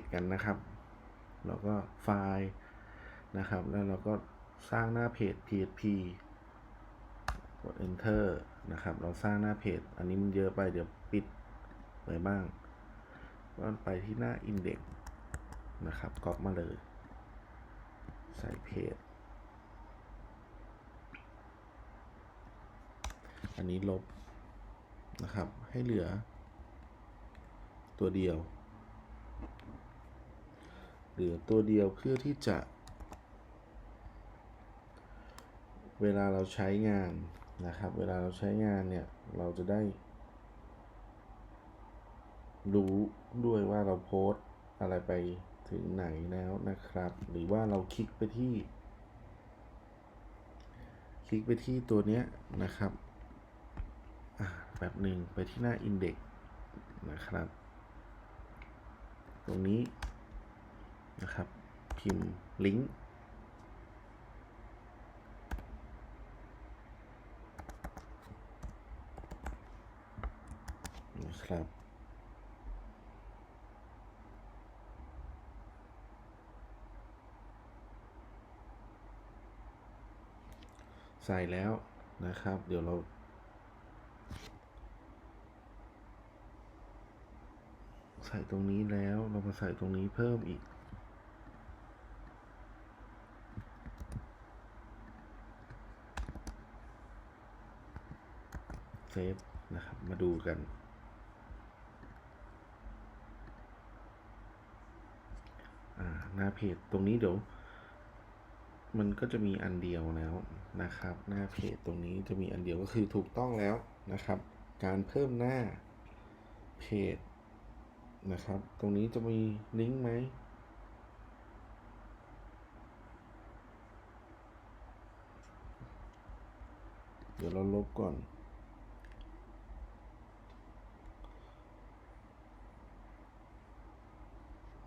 จกันนะครับ เราก็ไฟล์นะครับ แล้วเราก็สร้างหน้าเพจ PHP กด enter นะครับ เราสร้างหน้าเพจ อันนี้มันเยอะไปเดี๋ยวปิดไปบ้างก็ไปที่หน้า index นะครับก๊อปมาเลย ใส่เพจ อันนี้ลบนะครับ ให้เหลือตัวเดียว เหลือตัวเดียวเพื่อที่จะ เวลาเราใช้งานนะครับ เวลาเราใช้งานเนี่ย เราจะได้ รู้ด้วยว่าเราโพสอะไรไปถึงไหนแล้วนะครับ หรือว่าเราคลิกไปที่ คลิกไปที่ตัวเนี้ยนะครับแบบหนึ่งไปที่หน้า Index นะครับ ตรงนี้ นะครับ พิมพ์ลิงก์นะครับใส่แล้วนะครับ เดี๋ยวเราใส่ตรงนี้แล้วเรามาใส่ตรงนี้เพิ่มอีก เซฟนะครับ มาดูกันหน้าเพจตรงนี้เดี๋ยว มันก็จะมีอันเดียวแล้วนะครับ หน้าเพจตรงนี้จะมีอันเดียวก็คือถูกต้องแล้วนะครับ การเพิ่มหน้าเพจนะครับ ตรงนี้จะมีลิงก์ไหมเดี๋ยวเราลบก่อน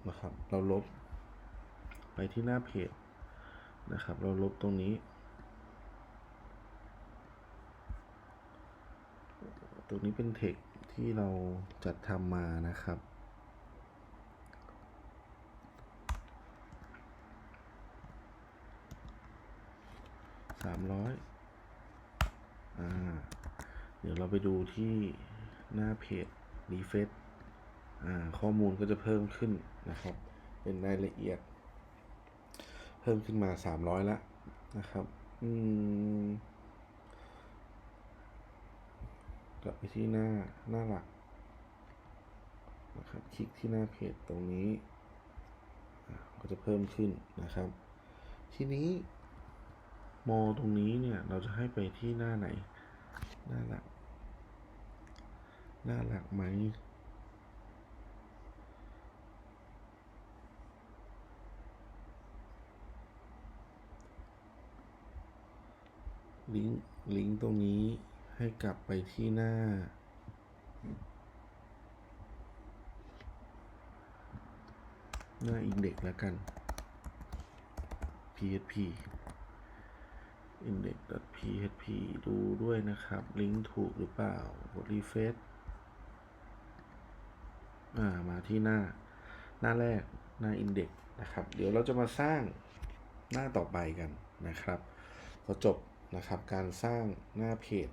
นะครับ เราลบ ไปที่หน้าเพจนะครับ เราลบตรงนี้ ตรงนี้เป็นเทคที่เราจัดทำมานะครับสามร้อยอ่า เดี๋ยวเราไปดูที่หน้าเพจรีเฟซ ข้อมูลก็จะเพิ่มขึ้นนะครับ เป็นรายละเอียด เพิ่มขึ้นมาสามร้อยละนะครับ อืมกลับไปที่หน้าหน้าหลักนะครับ คลิกที่หน้าเพจตรงนี้ ก็จะเพิ่มขึ้นนะครับ ทีนี้มอตรงนี้เนี่ย เราจะให้ไปที่หน้าไหน หน้าหลัก หน้าหลักไหม ลิงก์ลิงก์ตรงนี้ให้กลับไปที่หน้า หน้า index แล้วกัน php index.php ดูด้วยนะครับ ลิงก์ถูกหรือเปล่า กด refresh อ่า มาที่หน้า หน้าแรก หน้า index นะครับ เดี๋ยวเราจะมาสร้างหน้าต่อไปกันนะครับ พอจบ นะครับ การสร้างหน้าเพจ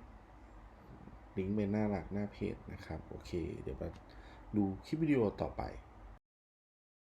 ลิงก์เปหน้าหลักหน้าเพจนะครับ โอเค เดี๋ยวมาดูคลิปวิดีโอต่อไป